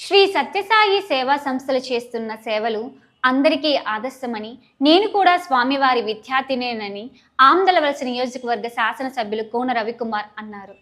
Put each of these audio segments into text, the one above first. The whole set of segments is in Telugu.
శ్రీ సత్యసాయి సేవా సంస్థలు చేస్తున్న సేవలు అందరికీ ఆదర్శమని నేను కూడా స్వామివారి విద్యార్థినేనని ఆమ్దలవలస నియోజకవర్గ శాసనసభ్యులు కోన రవికుమార్ అన్నారు.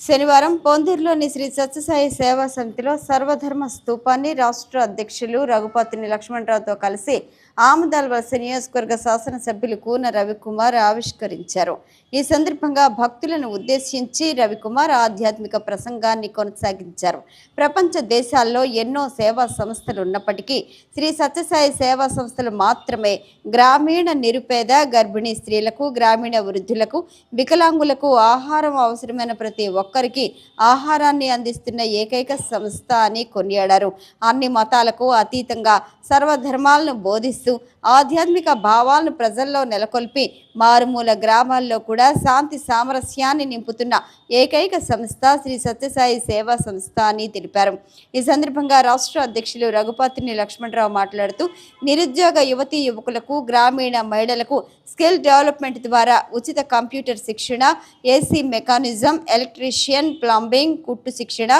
శనివారం పొందూరులోని శ్రీ సత్యసాయి సేవా సమితిలో సర్వధర్మ స్థూపాన్ని రాష్ట్ర అధ్యక్షులు రఘుపతిని లక్ష్మణరావుతో కలిసి ఆమదాల్ వలస నియోజకవర్గ శాసనసభ్యులు కూన రవికుమార్ ఆవిష్కరించారు. ఈ సందర్భంగా భక్తులను ఉద్దేశించి రవికుమార్ ఆధ్యాత్మిక ప్రసంగాన్ని కొనసాగించారు. ప్రపంచ దేశాల్లో ఎన్నో సేవా సంస్థలు ఉన్నప్పటికీ శ్రీ సత్యసాయి సేవా సంస్థలు మాత్రమే గ్రామీణ నిరుపేద గర్భిణీ స్త్రీలకు గ్రామీణ వృద్ధులకు వికలాంగులకు ఆహారం అవసరమైన ప్రతి ఒక్కరికి ఆహారాన్ని అందిస్తున్న ఏకైక సంస్థ అని కొనియాడారు. అన్ని మతాలకు అతీతంగా సర్వధర్మాలను బోధిస్తూ ఆధ్యాత్మిక భావాలను ప్రజల్లో నెలకొల్పి మారుమూల గ్రామాల్లో కూడా శాంతి సామరస్యాన్ని నింపుతున్న ఏకైక సంస్థ శ్రీ సత్యసాయి సేవా సంస్థ అని తెలిపారు. ఈ సందర్భంగా రాష్ట్ర అధ్యక్షులు రఘుపతిని లక్ష్మణరావు మాట్లాడుతూ నిరుద్యోగ యువతీ యువకులకు గ్రామీణ మహిళలకు స్కిల్ డెవలప్మెంట్ ద్వారా ఉచిత కంప్యూటర్ శిక్షణ ఏసీ మెకానిజం ఎలక్ట్రీషియన్ ప్లంబింగ్ కుట్టు శిక్షణ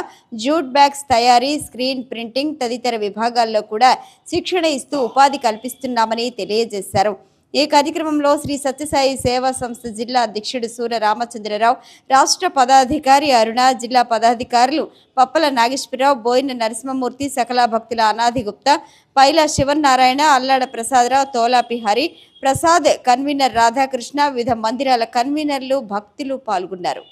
జూట్ బ్యాగ్స్ తయారీ స్క్రీన్ ప్రింటింగ్ తదితర విభాగాల్లో కూడా శిక్షణ ఇస్తూ ఉపాధి కల్పిస్తున్నామని తెలియజేశారు. ఈ కార్యక్రమంలో శ్రీ సత్యసాయి సేవా సంస్థ జిల్లా అధ్యక్షుడు సూర రామచంద్రరావు రాష్ట్ర పదాధికారి అరుణ జిల్లా పదాధికారులు పప్పల నాగేశ్వరరావు బోయిన నరసింహమూర్తి సకల భక్తుల అనాది గుప్తా పైల శివనారాయణ అల్లాడ ప్రసాదరావు తోలాపి హరి ప్రసాద్ కన్వీనర్ రాధాకృష్ణ వివిధ మందిరాల కన్వీనర్లు భక్తులు పాల్గొన్నారు.